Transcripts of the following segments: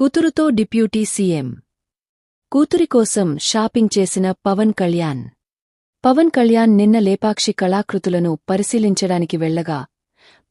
కూతురుతో deputy CM. కూతురి కోసం షాపింగ్ చేసిన పవన్ కళ్యాణ్. పవన్ కళ్యాణ్ నిన్న లేపాక్షి కళాకృతులను పరిశీలించడానికి వెళ్ళగా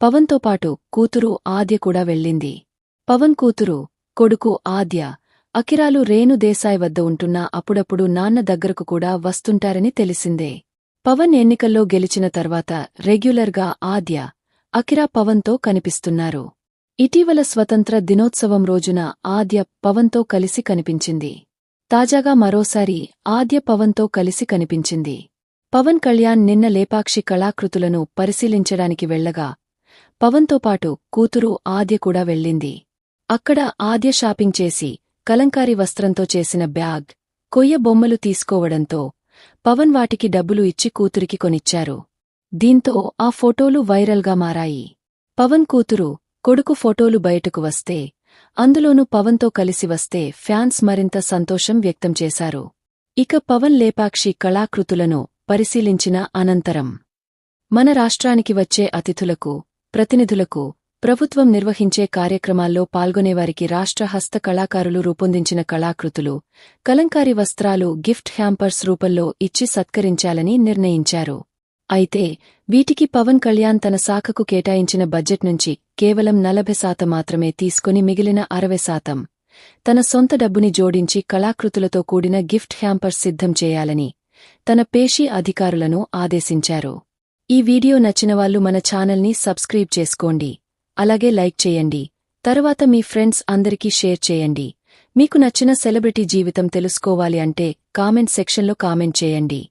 పవన్తో పాటు కూతురు ఆద్య కూడా వెళ్ళింది. పవన్ కూతురు కొడుకు ఆద్య అకిరాలు రేణు దేశాయ్ వద్ద ఉంటున్నా అప్పుడప్పుడు నాన్న దగ్గరకు కూడా వస్తుంటారని తెలిసిందే. పవన్ ఎన్నికల్లో గెలిచిన తర్వాత రెగ్యులర్గా ఆద్య అకిరా పవన్తో కనిపిస్తున్నారు. ఇటీవల స్వతంత్ర దినోత్సవం రోజున ఆద్య పవన్తో కలిసి కనిపించింది. తాజాగా మరోసారి ఆద్య పవన్తో కలిసి కనిపించింది. పవన్ కళ్యాణ్ నిన్న లేపాక్షి కళాకృతులను పరిశీలించడానికి వెళ్ళగా పవన్తో పాటు కూతురు ఆద్య కూడా వెళ్ళింది. అక్కడ ఆద్య షాపింగ్ చేసి కలంకారీ వస్త్రంతో చేసిన బ్యాగ్ కొయ్య బొమ్మలు తీసుకోవడంతో పవన్ వాటికి డబ్బులు ఇచ్చి కూతురికి కొనిచ్చారు. దీంతో ఆ ఫోటోలు వైరల్గా మారాయి. పవన్ కూతురు కొడుకు ఫోటోలు బయటకు వస్తే అందులోనూ పవన్తో కలిసి వస్తే ఫ్యాన్స్ మరింత సంతోషం వ్యక్తం చేశారు. ఇక పవన్ లేపాక్షి కళాకృతులను పరిశీలించిన అనంతరం మన రాష్ట్రానికి వచ్చే అతిథులకు ప్రతినిధులకు ప్రభుత్వం నిర్వహించే కార్యక్రమాల్లో పాల్గొనేవారికి రాష్ట్ర హస్త కళాకారులు రూపొందించిన కళాకృతులు కలంకారీ వస్త్రాలు గిఫ్ట్ హ్యాంపర్స్ రూపంలో ఇచ్చి సత్కరించాలని నిర్ణయించారు. అయితే వీటికి పవన్ కళ్యాణ్ తన శాఖకు కేటాయించిన బడ్జెట్ నుంచి కేవలం నలభై శాతం మాత్రమే తీసుకుని మిగిలిన అరవై శాతం తన సొంత డబ్బుని జోడించి కళాకృతులతో కూడిన గిఫ్ట్ హ్యాంపర్ సిద్ధం చేయాలని తన పేషీ అధికారులను ఆదేశించారు. ఈ వీడియో నచ్చినవాళ్ళు మన ఛానల్ని సబ్స్క్రైబ్ చేసుకోండి. అలాగే లైక్ చేయండి. తరువాత మీ ఫ్రెండ్స్ అందరికీ షేర్ చేయండి. మీకు నచ్చిన సెలబ్రిటీ జీవితం తెలుసుకోవాలి అంటే కామెంట్ సెక్షన్లో కామెంట్ చేయండి.